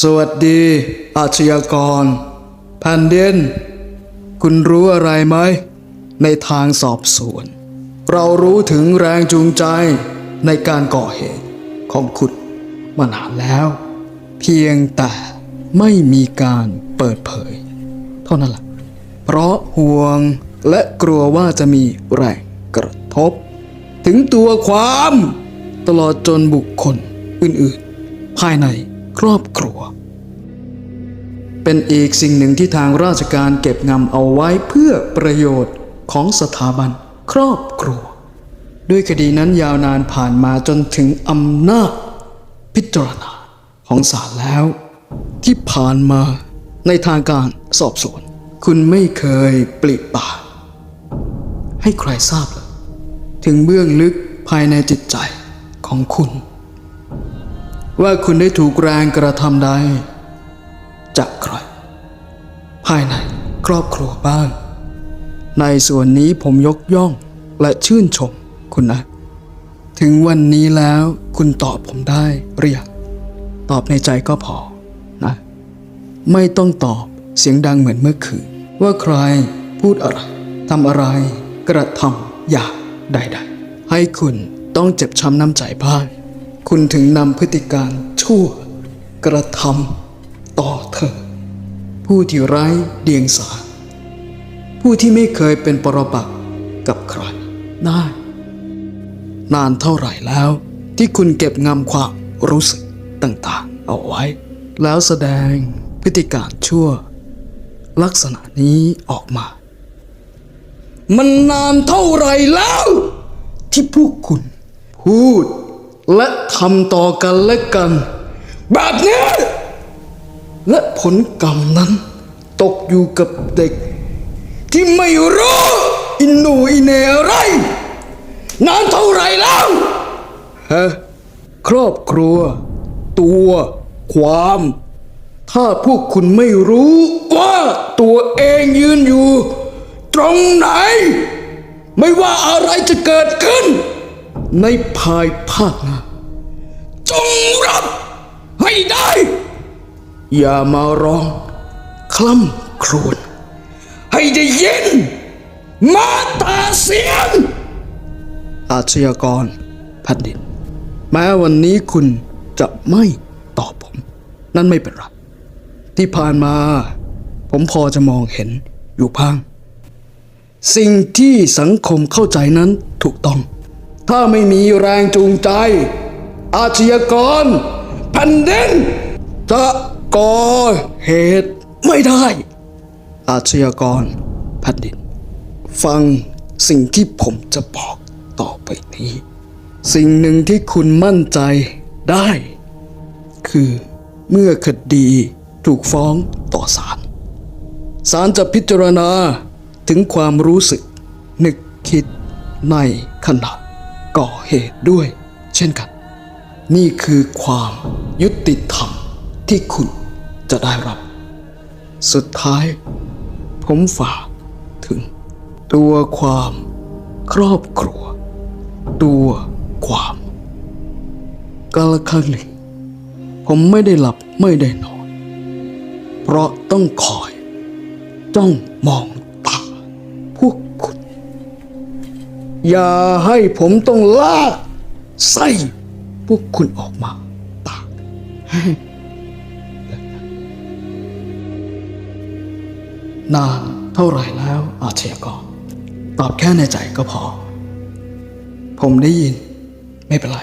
สวัสดีอาชญากรแผ่นดิน คุณรู้อะไรไหม ในทางสอบสวน เรารู้ถึงแรงจูงใจในการก่อเหตุของคุณมานานแล้ว เพียงแต่ไม่มีการเปิดเผย เท่านั้นแหละเพราะห่วงและกลัวว่าจะมีแรงกระทบ ถึงตัวความตลอดจนบุคคลอื่นๆ ภายใน ครอบครัว เป็นอีกสิ่งหนึ่งที่ทางราชการเก็บงำเอาไว้เพื่อประโยชน์ของสถาบันครอบครัว ด้วยคดีนั้นยาวนานผ่านมาจนถึงอำนาจพิจารณาของศาลแล้ว ที่ผ่านมาในทางการสอบสวน คุณไม่เคยปลิปากให้ใครทราบเลยถึงเบื้องลึกภายในจิตใจของคุณ ว่าคุณได้ถูกแรงกระทำใดจากใคร ภายในครอบครัวบ้าง ในส่วนนี้ผมยกย่องและชื่นชมคุณนะ ถึงวันนี้แล้วคุณตอบผมได้หรือยังตอบในใจก็พอนะ ไม่ต้องตอบเสียงดังเหมือนเมื่อคืนว่าใครพูดอะไรทำอะไรกระทำอย่างใดๆให้คุณต้องเจ็บช้ำน้ำใจบ้าง คุณถึงนำพฤติการชั่วกระทำต่อเธอ ผู้ที่ไร้เดียงสา ผู้ที่ไม่เคยเป็นปรปักษ์กับใครได้นานเท่าไหร่แล้วที่คุณเก็บงำความรู้สึกต่างๆ เอาไว้ แล้วแสดงพฤติการชั่ว ลักษณะนี้ออกมา มันนานเท่าไหร่แล้ว ที่พวกคุณพูด และทำต่อกันและกัน แบบนี้ และผลกรรมนั้น ตกอยู่กับเด็ก ที่ไม่รู้ อินหนูอินเนอะไรนานเท่าไรแล้วฮะครอบครัว ตัว ความ ถ้าพวกคุณไม่รู้ว่าตัวเองยืนอยู่ ตรงไหน ไม่ว่าอะไรจะเกิดขึ้น ในภายภาคหน้าจงรับให้ได้ อย่ามาร้อง คล่ำครวญให้ได้ยิน มาตาเสียง อาชญากรแผ่นดิน แม้วันนี้คุณจะไม่ตอบผม นั่นไม่เป็นไรที่ผ่านมา ผมพอจะมองเห็นอยู่พัง สิ่งที่สังคมเข้าใจนั้นถูกต้อง ถ้าไม่มีแรงจูงใจ อาชญากรแผ่นดินจะก่อเหตุไม่ได้ อาชญากรแผ่นดิน ฟังสิ่งที่ผมจะบอกต่อไปนี้ สิ่งหนึ่งที่คุณมั่นใจได้ คือเมื่อคดีถูกฟ้องต่อศาลศาลจะพิจารณาถึงความรู้สึก นึกคิดในขณะ ก่อเหตุด้วย เช่นกัน นี่คือความยุติธรรมที่คุณจะได้รับ สุดท้าย ผมฝากถึง ตัวความ ครอบครัว ตัวความกาลครั้งหนึ่งผมไม่ได้หลับไม่ได้นอน เพราะต้องคอย จ้องมอง อย่าให้ผมต้องลากไส้พวกคุณออกมาตากนานเท่าไรแล้วอาชญากรตอบแค่ในใจก็พอ ผมได้ยินไม่เป็นไร